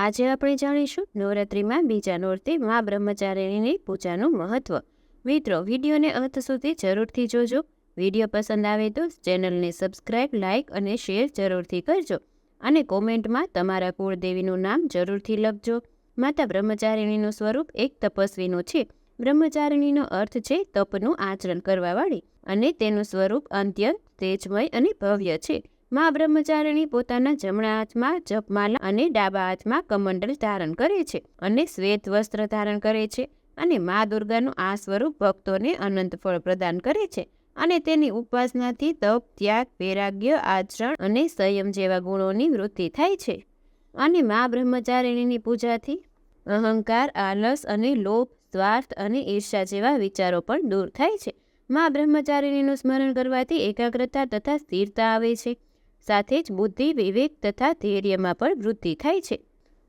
આજે આપણે જાણીશું નવરાત્રિમાં બીજા નોરતે મા બ્રહ્મચારિણીની પૂજાનું મહત્વ. મિત્રો, વિડીયોને અંત સુધી જરૂરથી જોજો. વીડિયો પસંદ આવે તો ચેનલને સબસ્ક્રાઇબ, લાઇક અને શેર જરૂરથી કરજો. અને કોમેન્ટમાં તમારા કુળદેવીનું નામ જરૂરથી લખજો. માતા બ્રહ્મચારિણીનું સ્વરૂપ એક તપસ્વીનું છે. બ્રહ્મચારિણીનો અર્થ છે તપનું આચરણ કરવાવાળી અને તેનું સ્વરૂપ અત્યંત તેજમય અને ભવ્ય છે. મા બ્રહ્મચારિણી પોતાના જમણા હાથમાં જપમાલા અને ડાબા હાથમાં કમંડલ ધારણ કરે છે અને શ્વેત વસ્ત્ર ધારણ કરે છે અને મા દુર્ગાનું આ સ્વરૂપ ભક્તોને અનંત ફળ પ્રદાન કરે છે અને તેની ઉપાસનાથી તપ, ત્યાગ, વૈરાગ્ય, આચરણ અને સંયમ જેવા ગુણોની વૃદ્ધિ થાય છે. અને મા બ્રહ્મચારિણીની પૂજાથી અહંકાર, આલસ અને લોભ, સ્વાર્થ અને ઈર્ષા જેવા વિચારો પણ દૂર થાય છે. મા બ્રહ્મચારિણીનું સ્મરણ કરવાથી એકાગ્રતા તથા સ્થિરતા આવે છે. સાથે જ બુદ્ધિ, વિવેક તથા ધૈર્યમાં પણ વૃદ્ધિ થાય છે.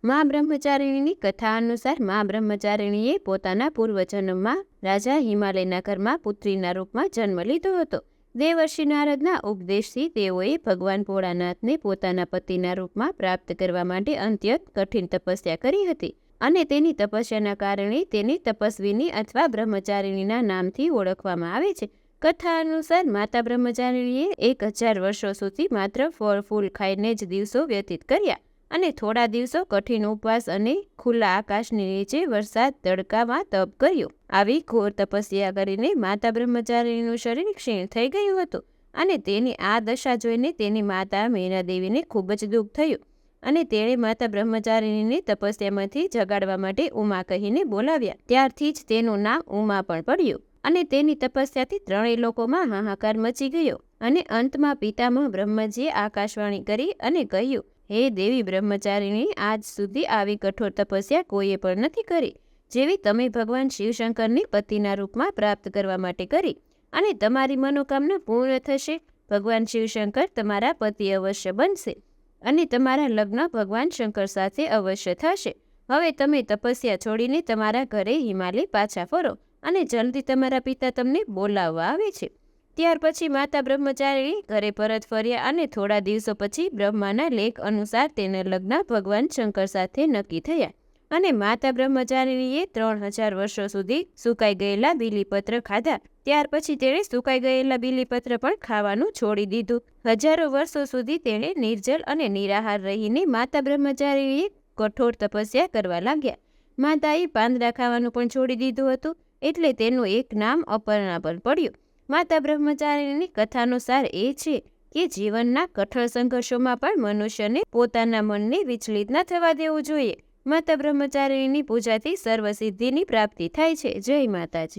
મા બ્રહ્મચારિણીની કથા અનુસાર મા બ્રહ્મચારિણીએ પોતાના પૂર્વજન્મમાં રાજા હિમાલયના ઘરમાં પુત્રીના રૂપમાં જન્મ લીધો હતો. દેવર્ષિ નારદના ઉપદેશથી તેઓએ ભગવાન ભોળાનાથને પોતાના પતિના રૂપમાં પ્રાપ્ત કરવા માટે અત્યંત કઠિન તપસ્યા કરી હતી અને તેની તપસ્યાના કારણે તેને તપસ્વીની અથવા બ્રહ્મચારિણીના નામથી ઓળખવામાં આવે છે. કથા અનુસાર માતા બ્રહ્મચારીએ એક હજાર વર્ષો સુધી માત્ર ફળ, ફૂલ ખાઈને જ દિવસો વ્યતીત કર્યા અને થોડા દિવસો કઠિન ઉપવાસ અને ખુલ્લા આકાશની નીચે વરસાદ તડકામાં તપ કર્યો. આવી ઘોર તપસ્યા કરીને માતા બ્રહ્મચારીનું શરીર ક્ષીણ થઈ ગયું હતું અને તેની આ દશા જોઈને તેની માતા મેના દેવીને ખૂબ જ દુઃખ થયું અને તેણે માતા બ્રહ્મચારિણીને તપસ્યામાંથી જગાડવા માટે ઉમા કહીને બોલાવ્યા. ત્યારથી જ તેનું નામ ઉમા પણ પડ્યું. અને તેની તપસ્યાથી ત્રણેય લોકોમાં હાહાકાર મચી ગયો અને અંતમાં પિતામહ બ્રહ્મજીએ આકાશવાણી કરી અને કહ્યું, હે દેવી બ્રહ્મચારીણી આજ સુધી આવી કઠોર તપસ્યા કોઈએ પણ નથી કરી, જેવી તમે ભગવાન શિવશંકરની પતિના રૂપમાં પ્રાપ્ત કરવા માટે કરી, અને તમારી મનોકામના પૂર્ણ થશે. ભગવાન શિવશંકર તમારા પતિ અવશ્ય બનશે અને તમારા લગ્ન ભગવાન શંકર સાથે અવશ્ય થશે. હવે તમે તપસ્યા છોડીને તમારા ઘરે હિમાલય પાછા ફરો. અને જલ્દી તમારા પિતા તમને બોલાવવા આવે છે. ત્યાર પછી માતા બ્રહ્મચારી ઘરે પરત ફર્યા અને થોડા દિવસો પછી બ્રહ્માના લેખ અનુસાર તેના લગ્ન ભગવાન શંકર સાથે નક્કી થયા. અને માતા બ્રહ્મચારીએ ત્રણ હજાર વર્ષો સુધી સુકાઈ ગયેલા બીલીપત્ર ખાધા. ત્યાર પછી તેણે સુકાઈ ગયેલા બીલીપત્ર પણ ખાવાનું છોડી દીધું. હજારો વર્ષો સુધી તેણે નિર્જલ અને નિરાહાર રહીને માતા બ્રહ્મચારીએ કઠોર તપસ્યા કરવા લાગ્યા. માતાએ પાંદડા ખાવાનું પણ છોડી દીધું હતું. એટલે તેનું એક નામ અપર્ણા પણ પડ્યું. માતા બ્રહ્મચારીની કથાનો સાર એ છે કે જીવનના કઠોર સંઘર્ષોમાં પણ મનુષ્યને પોતાના મનને વિચલિત ન થવા દેવું જોઈએ. માતા બ્રહ્મચારીની પૂજાથી સર્વસિદ્ધિની પ્રાપ્તિ થાય છે. જય માતાજી.